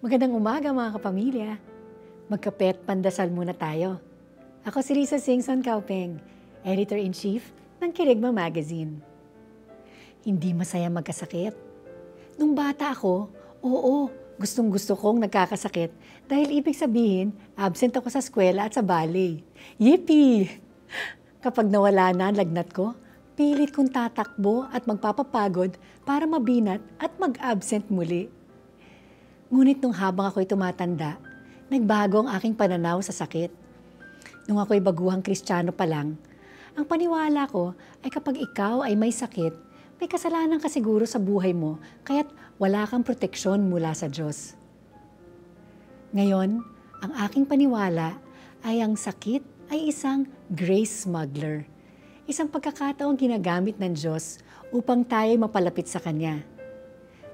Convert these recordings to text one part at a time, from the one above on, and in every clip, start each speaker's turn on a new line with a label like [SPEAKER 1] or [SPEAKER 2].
[SPEAKER 1] Magandang umaga mga kapamilya. Magkapet pandasal muna tayo. Ako si Risa Singson Kaupeng, Editor-in-Chief ng Kirigma Magazine. Hindi masaya magkasakit. Nung bata ako, oo, gustong gusto kong nagkakasakit dahil ibig sabihin, absent ako sa eskwela at sa ballet. Yippee! Kapag nawala na ang lagnat ko, pilit kong tatakbo at magpapapagod para mabinat at mag-absent muli. Ngunit nung habang ako'y tumatanda, nagbago ang aking pananaw sa sakit. Nung ako'y baguhang kristyano pa lang, ang paniwala ko ay kapag ikaw ay may sakit, may kasalanan ka siguro sa buhay mo, kaya't wala kang proteksyon mula sa Diyos. Ngayon, ang aking paniwala ay ang sakit ay isang grace smuggler. Isang pagkakataong ginagamit ng Diyos upang tayo mapalapit sa Kanya.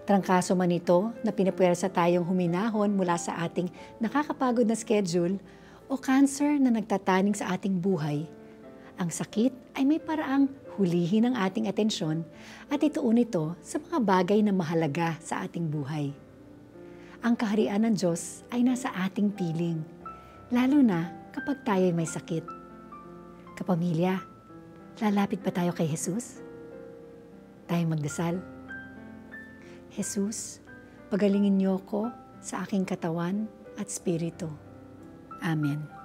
[SPEAKER 1] Trangkaso man ito na pinapwersa tayong huminahon mula sa ating nakakapagod na schedule o cancer na nagtataning sa ating buhay. Ang sakit ay may paraang hulihin ang ating atensyon at ituon ito sa mga bagay na mahalaga sa ating buhay. Ang kaharian ng Diyos ay nasa ating piling, lalo na kapag tayo may sakit. Kapamilya, lalapit ba tayo kay Jesus? Tayong magdasal. Jesus, pagalingin niyo ko sa aking katawan at spirito. Amen.